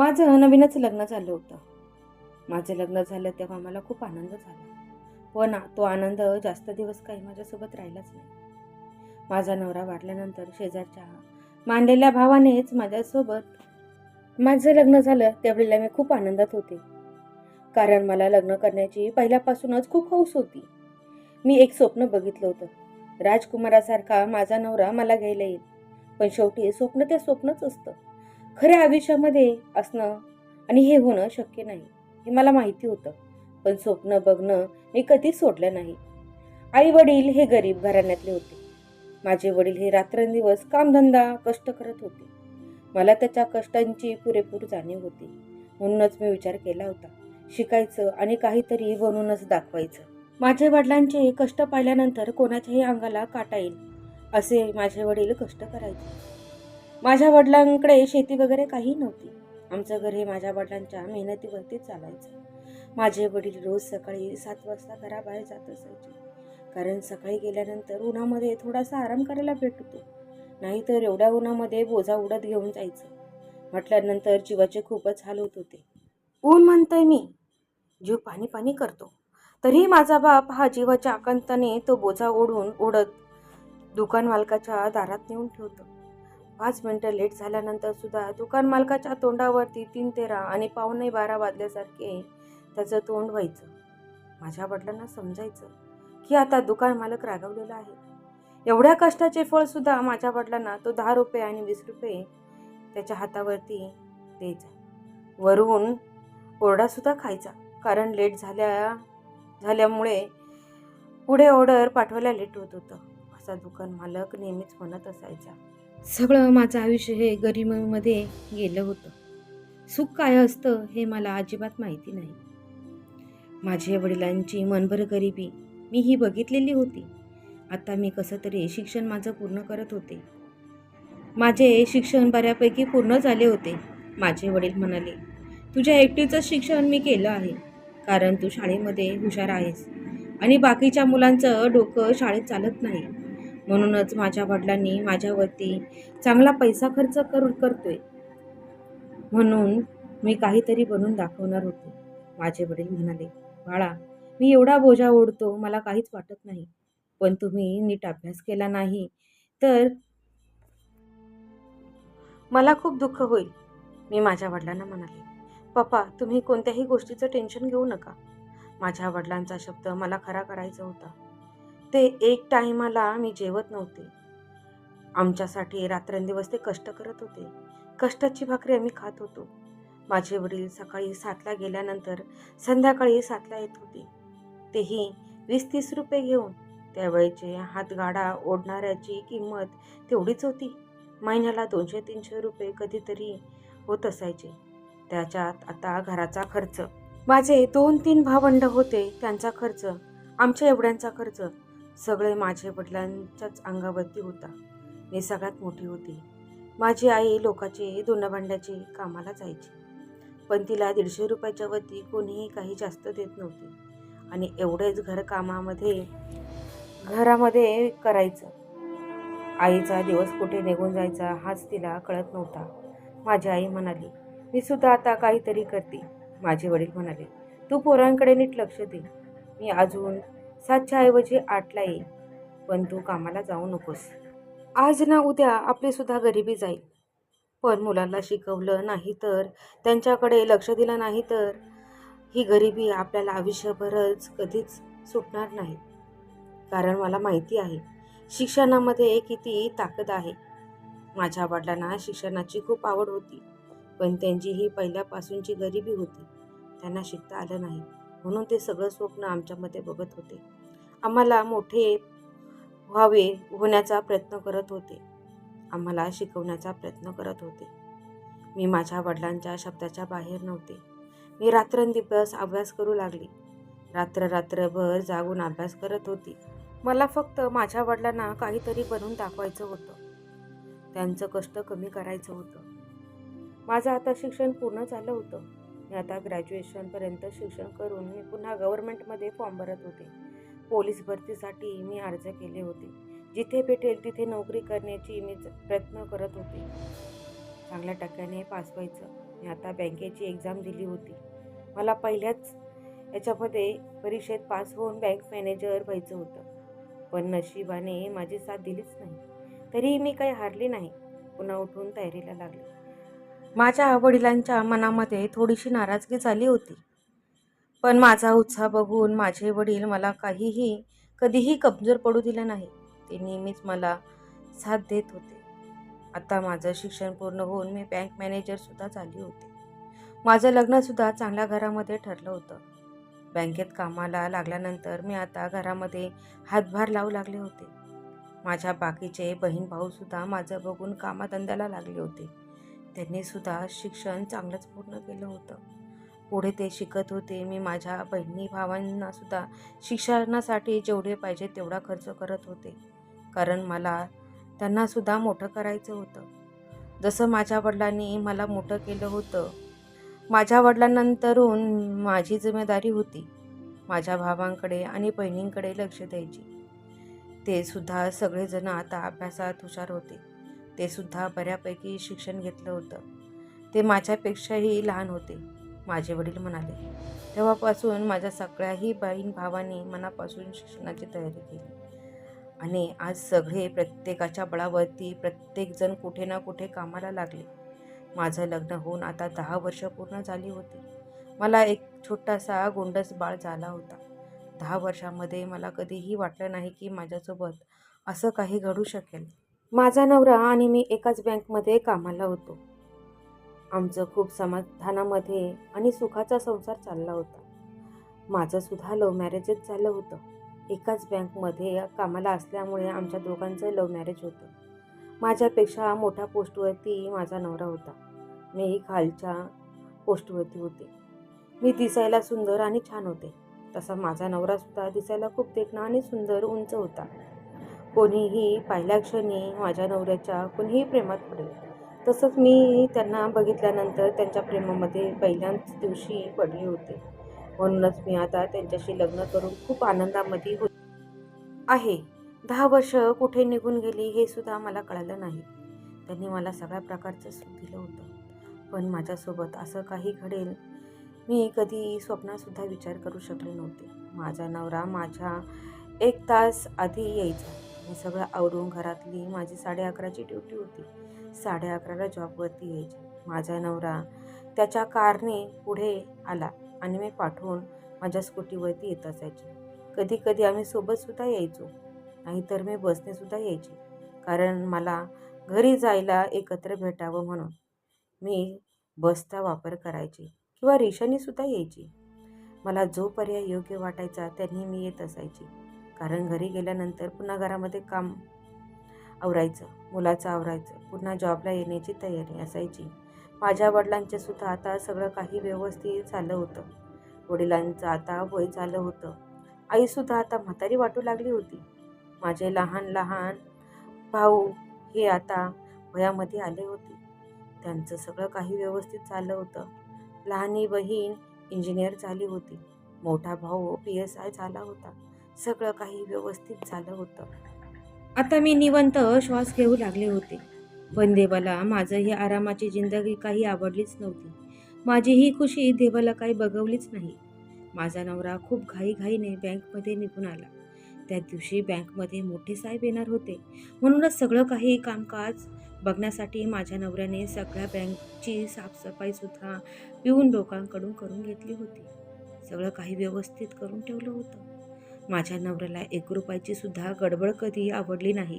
माझं नवीनच लग्न झालं होतं. माझं लग्न झालं तेव्हा मला खूप आनंद झाला. पण तो आनंद जास्त दिवस काही माझ्यासोबत राहिलाच नाही. माझा नवरा वाढल्यानंतर शेजारच्या मांडलेल्या भावानेच माझ्यासोबत माझं लग्न झालं त्यावेळेला मी खूप आनंदात होते. कारण मला लग्न करण्याची पहिल्यापासूनच खूप हौस होती. मी एक स्वप्न बघितलं होतं. राजकुमारासारखा माझा नवरा मला घ्यायला येईल. पण शेवटी स्वप्न ते स्वप्नच असतं. खऱ्या आयुष्यामध्ये असणं आणि हे होणं शक्य नाही हे मला माहिती होतं. पण स्वप्न बघणं मी कधीच सोडलं नाही. आई वडील हे गरीब घराण्यातले होते. माझे वडील हे रात्रंदिवस कामधंदा कष्ट करत होते. मला त्याच्या कष्टांची पुरेपूर जाणीव होती. म्हणूनच मी विचार केला होता. शिकायचं आणि काहीतरी बनूनच दाखवायचं. माझे वडिलांचे कष्ट पाहिल्यानंतर कोणाच्याही अंगाला काटा येईल असे माझे वडील कष्ट करायचे. माझ्या वडिलांकडे शेती वगैरे काही नव्हती. आमचं घर हे माझ्या वडिलांच्या मेहनतीवरतीच चालायचं. माझे वडील रोज सकाळी सात वाजता घराबाहेर जात असायचे. कारण सकाळी गेल्यानंतर उन्हामध्ये थोडासा आराम करायला भेटतो नाहीतर एवढ्या उन्हामध्ये बोजा उडत घेऊन जायचं. म्हटल्यानंतर जीवाचे खूपच हाल होत होते. ऊन म्हणतंय मी. जीव पाणी पाणी करतो. तरी माझा बाप हा जीवाच्या आकांताने तो बोजा ओढून ओढत दुकान मालकाच्या दारात नेऊन ठेवतो. पाच मिनटं लेट झाल्यानंतर सुद्धा दुकान मालकाच्या तोंडावरती तीन तेरा आणि पावणे बारा वाजल्यासारखे त्याचं तोंड व्हायचं. माझ्या वडिलांना समजायचं की आता दुकान मालक रागवलेला आहे. एवढ्या कष्टाचे फळ सुद्धा माझ्या वडिलांना तो दहा रुपये आणि वीस रुपये त्याच्या हातावरती द्यायचा. वरून ओरडासुद्धा खायचा कारण लेट झाल्या झाल्यामुळे पुढे ऑर्डर पाठवायला लेट होत होतं. असा दुकान मालक नेहमीच म्हणत असायचा. सगळं माझं आयुष्य हे गरिबीमध्ये गेलं होतं. सुख काय असतं हे मला अजिबात माहिती नाही. माझ्या वडिलांची मनभर गरिबी मी ही बघितलेली होती. आता मी कसं तरी शिक्षण माझं पूर्ण करत होते. माझे शिक्षण बऱ्यापैकी पूर्ण झाले होते. माझे वडील म्हणाले तुझ्या एकटीचं शिक्षण मी केलं आहे कारण तू शाळेमध्ये हुशार आहेस आणि बाकीच्या मुलांचं डोकं शाळेत चालत नाही. म्हणूनच माझ्या वडिलांनी माझ्यावरती चांगला पैसा खर्च करू करतोय. म्हणून मी काहीतरी बनून दाखवणार होते. माझे वडील म्हणाले बाळा मी एवढा बोजा ओढतो मला काहीच वाटत नाही. पण तुम्ही नीट अभ्यास केला नाही तर मला खूप दुःख होईल. मी माझ्या वडिलांना म्हणाले पप्पा तुम्ही कोणत्याही गोष्टीचं टेन्शन घेऊ नका. माझ्या वडिलांचा शब्द मला खरा करायचा होता. ते एक टायमाला मी जेवत नव्हते. आमच्यासाठी रात्रंदिवस ते कष्ट करत होते. कष्टाची भाकरी आम्ही खात होतो. माझे वडील सकाळी सातला गेल्यानंतर संध्याकाळी सातला येत होते. तेही वीस तीस रुपये घेऊन त्यावेळेचे हातगाडा ओढणाऱ्याची किंमत तेवढीच होती. महिन्याला दोनशे तीनशे रुपये कधीतरी होत असायचे. त्याच्यात आता घराचा खर्च. माझे दोन तीन भावंड होते त्यांचा खर्च आमच्या एवढ्यांचा खर्च. सगळे माझे वडिलांच्याच अंगावरती होता. मी सगळ्यात मोठी होती. माझी आई लोकाचे दोनभांड्याचे कामाला जायची. पण तिला दीडशे रुपयाच्या वरती कोणीही काही जास्त देत नव्हते. आणि एवढेच घरकामामध्ये घरामध्ये करायचं. आईचा दिवस कुठे निघून जायचा हाच तिला कळत नव्हता. माझी आई म्हणाली मी सुद्धा आता काहीतरी करते. माझे वडील म्हणाले तू पोरांकडे नीट लक्ष दे. मी अजून सातच्या ऐवजी आठला येईल. पण तू कामाला जाऊ नकोस. आज ना उद्या आपली सुद्धा गरिबी जाईल. पण मुलांना शिकवलं नाही तर त्यांच्याकडे लक्ष दिलं नाही तर ही गरिबी आपल्याला आयुष्यभरच कधीच सुटणार नाही. कारण मला माहिती आहे शिक्षणामध्ये किती ताकद आहे. माझ्या वडिलांना शिक्षणाची खूप आवड होती पण त्यांची ही पहिल्यापासूनची गरिबी होती. त्यांना शिकता आलं नाही. म्हणून ते सगळं स्वप्न आमच्यामध्ये बघत होते. आम्हाला मोठे व्हावे होण्याचा प्रयत्न करत होते. आम्हाला शिकवण्याचा प्रयत्न करत होते. मी माझ्या वडिलांच्या शब्दाच्या बाहेर नव्हते. मी रात्रंदिवस अभ्यास करू लागली. रात्र रात्रभर जागून अभ्यास करत होती. मला फक्त माझ्या वडिलांना काहीतरी बनवून दाखवायचं होतं. त्यांचं कष्ट कमी करायचं होतं. माझं आता शिक्षण पूर्ण झालं होतं. आता ग्रॅज्युएशनपर्यंत शिक्षण करून मी पुन्हा गव्हर्मेंटमध्ये फॉर्म भरत होते. पोलीस भरतीसाठी मी अर्ज केले होते. जिथे भेटेल तिथे नोकरी करण्याची मी प्रयत्न करत होते. चांगल्या टक्क्याने पास व्हायचं. मी आता बँकेची एक्झाम दिली होती. मला पहिल्याच याच्यामध्ये परीक्षेत पास होऊन बँक मॅनेजर व्हायचं होतं. पण नशिबाने माझी साथ दिलीच नाही. तरीही मी काही हारली नाही. पुन्हा उठून तयारीला लागले. माझ्या वडिलांच्या मनामध्ये थोडीशी नाराजगी झाली होती. पण माझा उत्साह बघून माझे वडील मला काहीही कधीही कमजोर पडू दिलं नाही. ते नेहमीच मला साथ देत होते. आता माझं शिक्षण पूर्ण होऊन मी बँक मॅनेजरसुद्धा झाली होती. माझं लग्नसुद्धा चांगल्या घरामध्ये ठरलं होतं. बँकेत कामाला लागल्यानंतर मी आता घरामध्ये हातभार लावू लागले होते. माझ्या बाकीचे बहीण भाऊसुद्धा माझं बघून कामाधंद्याला लागले होते. त्यांनीसुद्धा शिक्षण चांगलंच पूर्ण केलं होतं. पुढे ते शिकत होते. मी माझ्या बहिणी भावांनासुद्धा शिक्षणासाठी जेवढे पाहिजे तेवढा खर्च करत होते. कारण मला त्यांनासुद्धा मोठं करायचं होतं. जसं माझ्या वडिलांनी मला मोठं केलं होतं माझ्या वडिलांनंतरून माझी जिम्मेदारी होती. माझ्या भावांकडे आणि बहिणींकडे लक्ष द्यायची. ते सुद्धा सगळेजण आता अभ्यासात हुशार होते. ते सुद्धा बऱ्यापैकी शिक्षण घेतलं होतं. ते माझ्यापेक्षाही लहान होते माझे वडील म्हणाले. तेव्हापासून माझ्या सगळ्याही बहीण भावांनी मनापासून शिक्षणाची तयारी केली. आणि आज सगळे प्रत्येकाच्या बळावरती प्रत्येकजण कुठे ना कुठे कामाला लागले. माझं लग्न होऊन आता दहा वर्ष पूर्ण झाली होती. मला एक छोटासा गोंडस बाळ झाला होता. दहा वर्षामध्ये मला कधीही वाटलं नाही की माझ्यासोबत असं काही घडू शकेल. माझा नवरा आणि मी एकाच बँकमध्ये कामाला होतो. आमचं खूप समाधानामध्ये आणि सुखाचा संसार चालला होता. माझं सुद्धा लव्ह मॅरेजच झालं होतं. एकाच बँकमध्ये कामाला असल्यामुळे आमच्या दोघांचं लव्ह मॅरेज होतं. माझ्यापेक्षा मोठ्या पोस्टवरती माझा नवरा होता. मीही खालच्या पोस्टवरती होते. मी दिसायला सुंदर आणि छान होते. तसा माझा नवरासुद्धा दिसायला खूप देखणा आणि सुंदर उंच होता. कोणीही पहिल्या क्षणी माझ्या नवऱ्याच्या कोणीही प्रेमात पडेल. तसंच मी त्यांना बघितल्यानंतर त्यांच्या प्रेमामध्ये पहिल्याच दिवशी पडले होते. म्हणूनच मी आता त्यांच्याशी लग्न करून खूप आनंदामध्ये हो आहे. दहा वर्ष कुठे निघून गेली हे सुद्धा मला कळलं नाही. त्यांनी मला सगळ्या प्रकारचं सुख दिलं होतं. पण माझ्यासोबत असं काही घडेल मी कधी स्वप्नातसुद्धा विचार करू शकले नव्हते. माझा नवरा माझ्या एक तास आधी यायचा. मी सगळं आवरून घरातली माझी साडे अकराची ड्युटी होती. साडे अकराला जॉबवरती यायची. माझा नवरा त्याच्या कारने पुढे आला आणि मी पाठवून माझ्या स्कूटीवरती येत असायची. कधी कधी आम्ही सोबतसुद्धा यायचो. नाहीतर मी बसनेसुद्धा यायची. कारण मला घरी जायला एकत्र भेटावं म्हणून मी बसचा वापर करायची किंवा रिक्षानेसुद्धा यायची. मला जो पर्याय योग्य वाटायचा त्यांनी मी येत असायची. कारण घरी गेल्यानंतर पुन्हा घरामध्ये काम आवरायचं मुलाचं आवरायचं पुन्हा जॉबला येण्याची तयारी असायची. माझ्या वडिलांचे सुद्धा आता सगळं काही व्यवस्थित झालं होतं. वडिलांचं आता वय झालं होतं. आईसुद्धा आता म्हातारी वाटू लागली होती. माझे लहान लहान भाऊ हे आता वयामध्ये आले होते. त्यांचं सगळं काही व्यवस्थित झालं होतं. लहानी बहीण इंजिनियर झाली होती. मोठा भाऊ पी एस आय झाला होता. सगळं काही व्यवस्थित झालं होतं. आता मी निवंत श्वास घेऊ लागले होते. पण देवाला माझं ही आरामाची जिंदगी काही आवडलीच नव्हती. माझी ही खुशी देवाला काही बघवलीच नाही. माझा नवरा खूप घाईघाईने बँकमध्ये निघून आला. त्या दिवशी बँकमध्ये मोठे साहेब येणार होते. म्हणूनच सगळं काही कामकाज बघण्यासाठी माझ्या नवऱ्याने सगळ्या बँकची साफसफाईसुद्धा पिऊन लोकांकडून करून घेतली होती. सगळं काही व्यवस्थित करून ठेवलं होतं. माझ्या नवऱ्याला एक रुपयाची सुद्धा गडबड कधी आवडली नाही.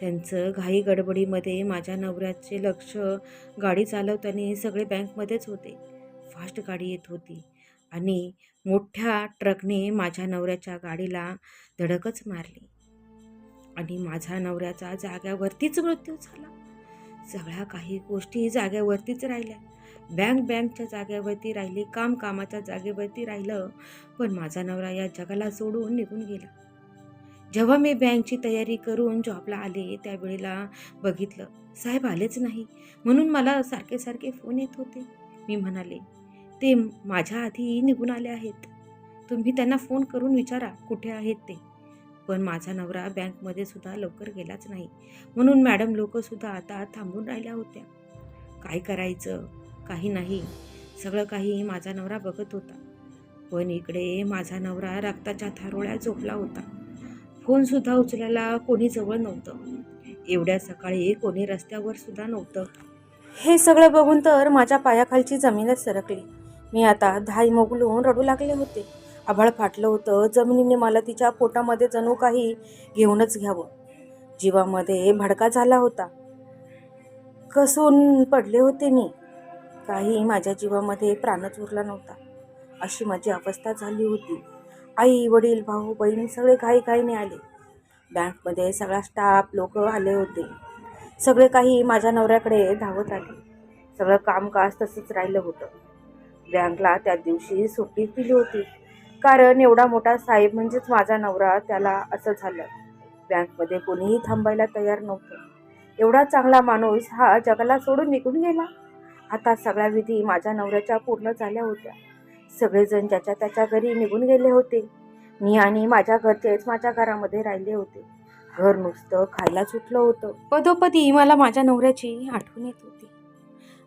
त्यांचं घाई गडबडीमध्ये माझ्या नवऱ्याचे लक्ष गाडी चालवताना सगळे बँकमध्येच होते. फास्ट गाडी येत होती आणि मोठ्या ट्रकने माझ्या नवऱ्याच्या गाडीला धडकच मारली. आणि माझ्या नवऱ्याचा जाग्यावरतीच मृत्यू झाला. सगळ्या काही गोष्टी जाग्यावरतीच राहिल्या. बँक बँकच्या जागेवरती राहिली काम कामाच्या जागेवरती राहिलं पण माझा नवरा या जगाला सोडून निघून गेला. जेव्हा मी बँकची तयारी करून जॉबला आले त्यावेळेला बघितलं साहेब आलेच नाही. म्हणून मला सारखे सारखे फोन येत होते. मी म्हणाले ते माझ्या आधी निघून आले आहेत. तुम्ही त्यांना फोन करून विचारा कुठे आहेत ते. पण माझा नवरा बँकमध्ये सुद्धा लवकर गेलाच नाही. म्हणून मॅडम लोकसुद्धा आता थांबून राहिल्या होत्या. काय करायचं? काही नाही. सगळं काही माझा नवरा बघत होता. पण इकडे माझा नवरा रक्ताच्या थारोळ्या झोपला होता. फोनसुद्धा उचलायला कोणी जवळ नव्हतं. एवढ्या सकाळी कोणी रस्त्यावर सुद्धा नव्हतं. हे सगळं बघून तर माझ्या पायाखालची जमीनच सरकली. मी आता धाई मोगलून रडू लागले होते. आभाळ फाटलं होतं. जमिनीने मला तिच्या पोटामध्ये जणू काही घेऊनच घ्यावं. जीवामध्ये भडका झाला होता. कसून पडले होते मी? काही माझ्या जीवामध्ये प्राणच उरला नव्हता. अशी माझी अवस्था झाली होती. आई वडील भाऊ बहीण सगळे घाई घाईने आले. बँकमध्ये सगळा स्टाफ लोक आले होते. सगळे काही माझ्या नवऱ्याकडे धावत आले. सगळं कामकाज तसंच राहिलं होतं. बँकला त्या दिवशी सुट्टी दिली होती. कारण एवढा मोठा साहेब म्हणजेच माझा नवरा त्याला असं झालं. बँकमध्ये कोणीही थांबायला तयार नव्हतं. एवढा चांगला माणूस हा जगाला सोडून निघून गेला. आता सगळ्या विधी माझ्या नवऱ्याच्या पूर्ण झाल्या होत्या. सगळेजण ज्याच्या त्याच्या घरी निघून गेले होते. मी आणि माझ्या घरचेच माझ्या घरामध्ये राहिले होते. घर नुसतं खायला सुटलं होतं. पदोपदी मला माझ्या नवऱ्याची आठवण येत होती.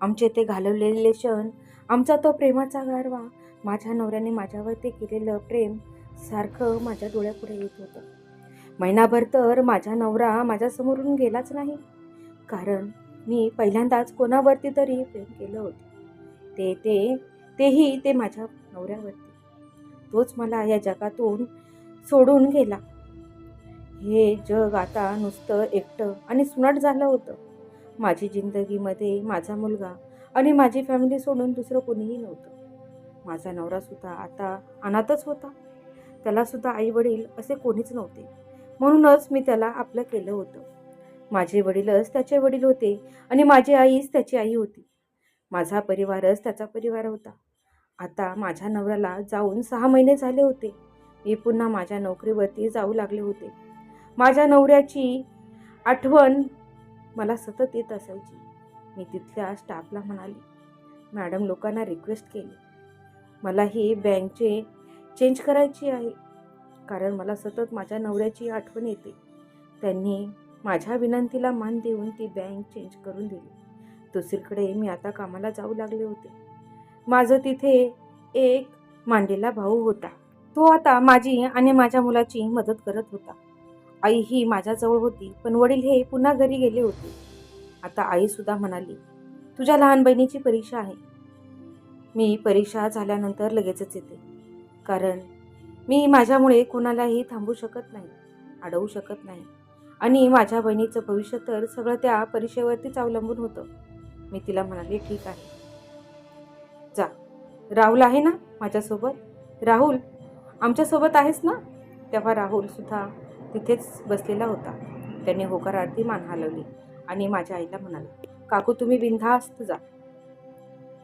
आमचे ते घालवलेले क्षण आमचा तो प्रेमाचा गारवा माझ्या नवऱ्याने माझ्यावर ते केलेलं प्रेम सारखं माझ्या डोळ्यापुढे येत होतं. महिनाभर तर माझा नवरा माझ्यासमोरून गेलाच नाही. कारण मी पहिल्यांदाच कोणावरती तरी प्रेम केलं होतं. ते ते तेही ते माझ्या नवऱ्यावरती. तोच मला या जगातून सोडून गेला. हे जग आता नुसतं एकटं आणि सुनट झालं होतं. माझी जिंदगीमध्ये माझा मुलगा आणि माझी फॅमिली सोडून दुसरं कोणीही नव्हतं. माझा नवरासुद्धा आता अनाथच होता. त्यालासुद्धा आई वडील असे कोणीच नव्हते. म्हणूनच मी त्याला आपलं केलं होतं. माझे वडीलच त्याचे वडील होते आणि माझी आईच त्याची आई होती. माझा परिवारच त्याचा परिवार होता. आता माझ्या नवऱ्याला जाऊन सहा महिने झाले होते. मी पुन्हा माझ्या नोकरीवरती जाऊ लागले होते. माझ्या नवऱ्याची आठवण मला सतत येत असायची. मी तिथल्या स्टाफला म्हणाले मॅडम लोकांना रिक्वेस्ट केली. मला ही बँकचे चेंज करायची आहे. कारण मला सतत माझ्या नवऱ्याची आठवण येते. त्यांनी माझ्या विनंतीला मान देऊन ती बँक चेंज करून दिली. दुसरीकडे मी आता कामाला जाऊ लागले होते. माझं तिथे एक मांडेला भाऊ होता. तो आता माझी आणि माझ्या मुलाची मदत करत होता. आई ही माझ्याजवळ होती पण वडील हे पुन्हा घरी गेले होते. आता आईसुद्धा म्हणाली तुझ्या लहान बहिणीची परीक्षा आहे. मी परीक्षा झाल्यानंतर लगेचच येते. कारण मी माझ्यामुळे कोणालाही थांबू शकत नाही अडवू शकत नाही. आणि माझ्या बहिणीचं भविष्य तर सगळं त्या परीक्षेवरतीच अवलंबून होतं. मी तिला म्हणाले ठीक आहे. जा. राहुल आहे ना माझ्यासोबत? राहुल? आमच्यासोबत आहेस ना? तेव्हा राहुलसुद्धा तिथेच बसलेला होता. त्याने होकारार्थी मान हलवली आणि माझ्या आईला म्हणाला काकू तुम्ही बिनधास्त जा.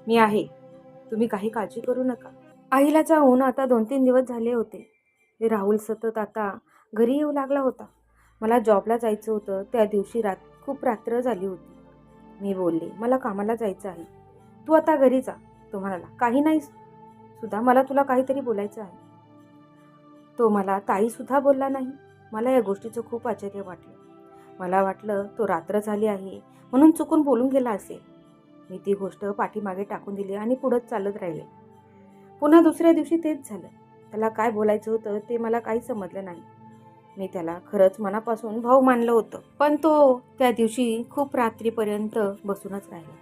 मी आहे. तुम्ही काही काळजी करू नका. आईला जाऊन आता दोन तीन दिवस झाले होते. राहुल सतत आता घरी येऊ लागला होता. मला जॉबला जायचं होतं त्या दिवशी रात खूप रात्र झाली होती. मी बोलले मला कामाला जायचं आहे. तू आता घरी जा. तो म्हणाला काही नाही सुद्धा मला तुला काहीतरी बोलायचं आहे. तो मला ताईसुद्धा बोलला नाही. मला या गोष्टीचं खूप आश्चर्य वाटलं. मला वाटलं तो रात्र झाली आहे म्हणून चुकून बोलून गेला असेल. मी ती गोष्ट पाठीमागे टाकून दिली आणि पुढंच चालत राहिले. पुन्हा दुसऱ्या दिवशी तेच झालं. त्याला काय बोलायचं होतं ते मला काही समजलं नाही. मी त्याला खरंच मनापासून भाऊ मानलं होतं. पण तो त्या दिवशी खूप रात्रीपर्यंत बसूनच राहिला.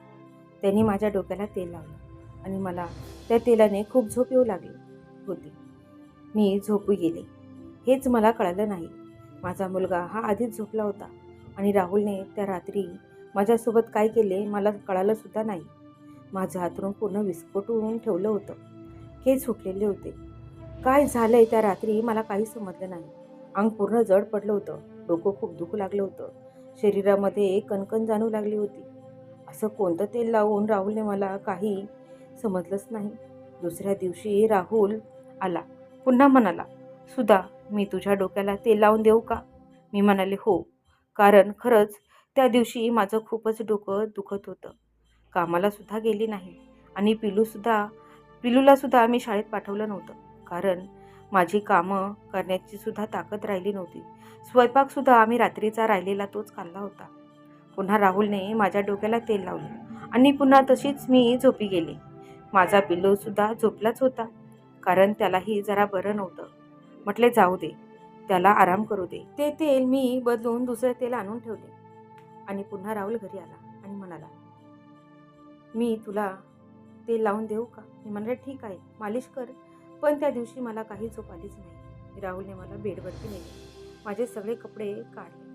त्यांनी माझ्या डोक्याला तेल लावलं आणि मला त्या तेलाने खूप झोप येऊ लागली होती. मी झोपू गेले. हेच मला कळलं नाही. माझा मुलगा हा आधीच झोपला होता आणि राहुलने त्या रात्री माझ्यासोबत काय केले मला कळालंसुद्धा नाही. माझं हातरून पूर्ण विस्फोटून ठेवलं होतं. केस सुटलेले होते. काय झालं आहे त्या रात्री मला काही समजलं नाही. अंग पूर्ण जड पडलं होतं. डोकं खूप दुखू लागलं होतं. शरीरामध्ये कणकण जाणू लागली होती. असं कोणतं तेल लावून राहुलने मला काही समजलंच नाही. दुसऱ्या दिवशी राहुल आला. पुन्हा म्हणाला सुधा मी तुझ्या डोक्याला तेल लावून देऊ का? मी म्हणाले हो. कारण खरंच त्या दिवशी माझं खूपच डोकं दुखत होतं. कामालासुद्धा गेली नाही. आणि पिलूसुद्धा पिलूलासुद्धा मी शाळेत पाठवलं नव्हतं. कारण माझी कामं करण्याची सुद्धा ताकद राहिली नव्हती. स्वयंपाकसुद्धा आम्ही रात्रीचा राहिलेला तोच खाल्ला होता. पुन्हा राहुलने माझ्या डोक्याला तेल लावले आणि पुन्हा तशीच मी झोपी गेली. माझा पिल्लूसुद्धा झोपलाच होता. कारण त्यालाही जरा बरं नव्हतं. म्हटले जाऊ दे. त्याला आराम करू दे. ते तेल मी बदलून दुसरं तेल आणून ठेवले. आणि पुन्हा राहुल घरी आला आणि म्हणाला मी तुला तेल लावून देऊ का? मी म्हणले ठीक आहे. मालिश कर. पण त्या दिवशी मला काही झोप आलीच नाही. राहुलने मला बेडवरती नेले. माझे सगळे कपडे काढले.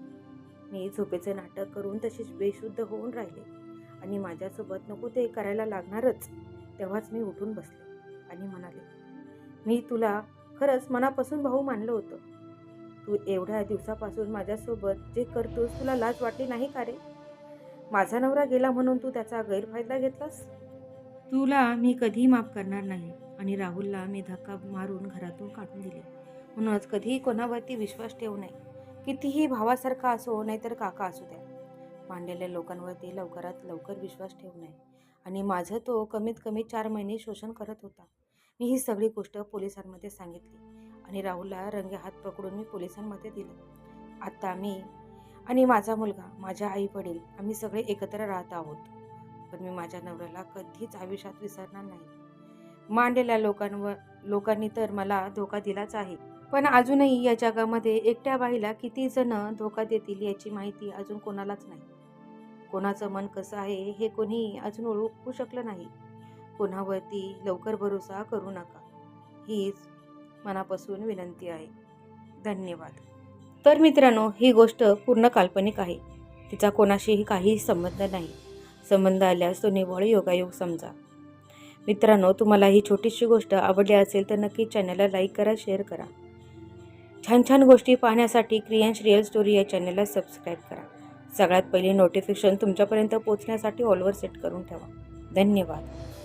मी झोपेचे नाटक करून तशीच बेशुद्ध होऊन राहिले. आणि माझ्यासोबत नको ते करायला लागणारच तेव्हाच मी उठून बसले आणि म्हणाले मी तुला खरंच मनापासून भाऊ मानलं होतं. तू एवढ्या दिवसापासून माझ्यासोबत जे करतोस तुला लाज वाटली नाही का रे? माझा नवरा गेला म्हणून तू त्याचा गैरफायदा घेतलास? तुला मी कधीही माफ करणार नाही. आणि राहुलला मी धक्का मारून घरातून काढून दिले. म्हणूनच कधीही कोणावरती विश्वास ठेवू नये. कितीही भावासारखा असो नाहीतर काका असू द्या. मांडलेल्या लोकांवरती लवकरात लवकर विश्वास ठेवू नये. आणि माझं तो कमीत कमी चार महिने शोषण करत होता. मी ही सगळी गोष्ट पोलिसांमध्ये सांगितली आणि राहुलला रंगे हात पकडून मी पोलिसांमध्ये दिलं. आत्ता मी आणि माझा मुलगा माझ्या आई वडील आम्ही सगळे एकत्र राहत आहोत. पण मी माझ्या नवऱ्याला कधीच आयुष्यात विसरणार नाही. मांडलेल्या लोकांवर लोकांनी तर मला धोका दिलाच आहे. पण अजूनही या जगामध्ये एकट्या बाईला किती जण धोका देतील याची माहिती अजून कोणालाच नाही. कोणाचं मन कसं आहे हे कोणी अजून ओळखू शकलं नाही. कोणावरती लवकर भरोसा करू नका. हीच मनापासून विनंती आहे. धन्यवाद. तर मित्रांनो ही गोष्ट पूर्ण काल्पनिक आहे. तिचा कोणाशीही काही संबंध नाही. संबंध आल्यास तो निव्वळ योगायोग समजा. मित्रांनो तुम्हाला ही छोटीशी गोष्ट आवडली असेल तर नक्की चॅनलला लाईक करा शेअर करा. छान छान गोष्टी पाहण्यासाठी क्रियांश रिअल स्टोरी या चॅनलला सबस्क्राईब करा. सगळ्यात पहिले नोटिफिकेशन तुमच्यापर्यंत पोहोचण्यासाठी ऑलवर सेट करून ठेवा. धन्यवाद.